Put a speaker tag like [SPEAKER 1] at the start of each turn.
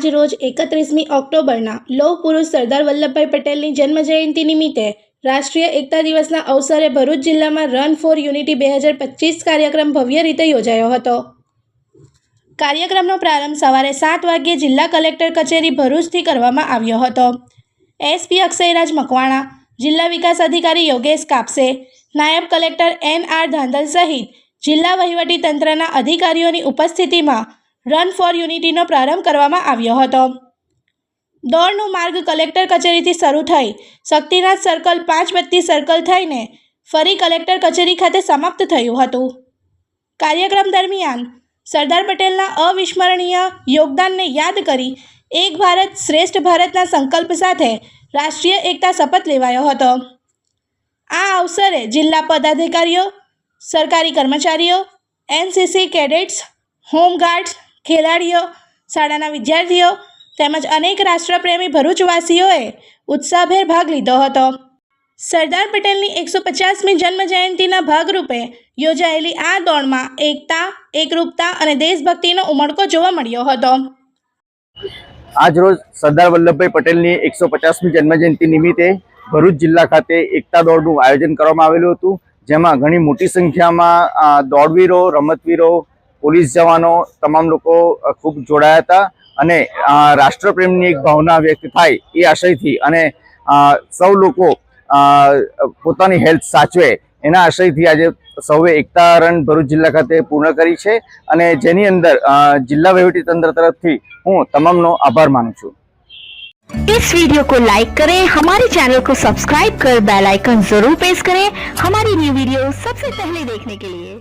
[SPEAKER 1] આજ રોજ એકત્રીસમી ઓક્ટોબરના લોહ પુરુષ સરદાર વલ્લભભાઈ પટેલની જન્મજયંતિ નિમિત્તે રાષ્ટ્રીય એકતા દિવસના અવસરે ભરૂચ જિલ્લામાં રન ફોર યુનિટી બે હજાર પચીસ કાર્યક્રમ ભવ્ય રીતે યોજાયો હતો. કાર્યક્રમનો પ્રારંભ સવારે સાત વાગ્યે જિલ્લા કલેક્ટર કચેરી ભરૂચથી કરવામાં આવ્યો હતો. એસપી અક્ષયરાજ મકવાણા, જિલ્લા વિકાસ અધિકારી યોગેશ કાપસે, નાયબ કલેક્ટર એન આર ધાંધલ સહિત જિલ્લા વહીવટી તંત્રના અધિકારીઓની ઉપસ્થિતિમાં રન ફોર યુનિટીનો પ્રારંભ કરવામાં આવ્યો હતો. દોડનું માર્ગ કલેક્ટર કચેરીથી શરૂ થઈ શક્તિનાથ સર્કલ પાંચ બત્તી સર્કલ થઈને ફરી કલેક્ટર કચેરી ખાતે સમાપ્ત થયું હતું. કાર્યક્રમ દરમિયાન સરદાર પટેલના અવિસ્મરણીય યોગદાનને યાદ કરી એક ભારત શ્રેષ્ઠ ભારતના સંકલ્પ સાથે રાષ્ટ્રીય એકતા શપથ લેવાયો હતો. આ અવસરે જિલ્લા પદાધિકારીઓ, સરકારી કર્મચારીઓ એનસીસી કેડેટ્સ હોમગાર્ડ્સ ખેલાડીઓ, શાળાના વિદ્યાર્થીઓ તેમજ અનેક રાષ્ટ્રપ્રેમી ભરૂચવાસીઓએ ઉત્સાહભેર ભાગ લીધો હતો. સરદાર પટેલની એકસો પચાસમી જન્મજયંતિના ભાગરૂપે યોજાયેલી આ દોડમાં એકતા, એકરૂપતા અને દેશભક્તિનો ઉમળકો જોવા મળ્યો હતો.
[SPEAKER 2] આજ રોજ સરદાર વલ્લભભાઈ પટેલની એકસો પચાસમી જન્મજયંતિ નિમિત્તે ભરૂચ જિલ્લા ખાતે એકતા દોડનું આયોજન કરવામાં આવેલું હતું. જેમાં ઘણી મોટી સંખ્યામાં દોડવીરો, રમતવીરો પોલીસ જવાનો તમામ લોકો અ, ખૂબ જોડાયા હતા અને અ, રાષ્ટ્રપ્રેમની એક ભાવના વ્યક્ત થાય એ આશયથી અને અ, સૌ લોકો અ, પોતાની હેલ્થ સાચવે એના આશયથી આજે સૌએ એકતા રન ભરૂચ જિલ્લા ખાતે પૂર્ણ કરી છે અને જેની અંદર અ, જિલ્લા વહીવટી તંત્ર તરફથી હું તમામનો આભાર માનું છું
[SPEAKER 3] इस वीडियो को लाइक करें हमारे चैनल को सब्सक्राइब कर बेल आइकन जरूर प्रेस करें हमारी न्यू वीडियो सबसे पहले देखने के लिए